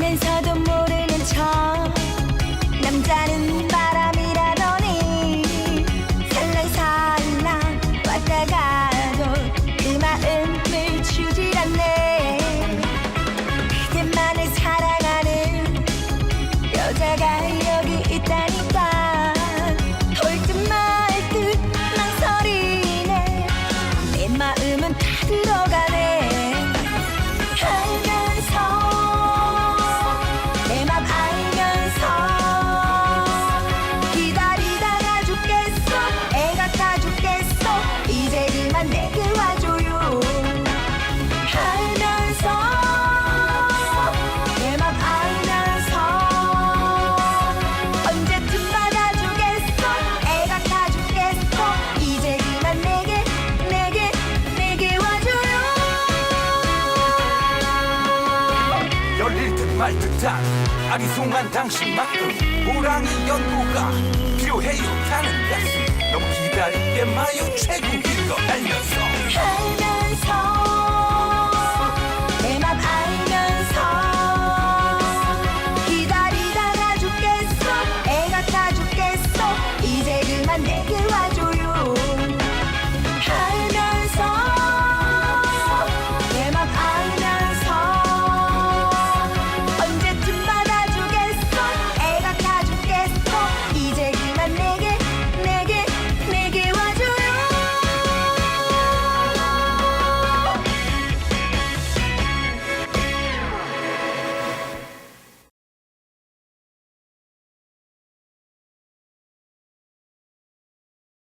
알면서도 모르는 척. 남자는 말 듯한 아리송한 당신만큼 호랑이 연구가 필요해요. 가는 데스 너무 기다리게 마요. 최고인 거 알면서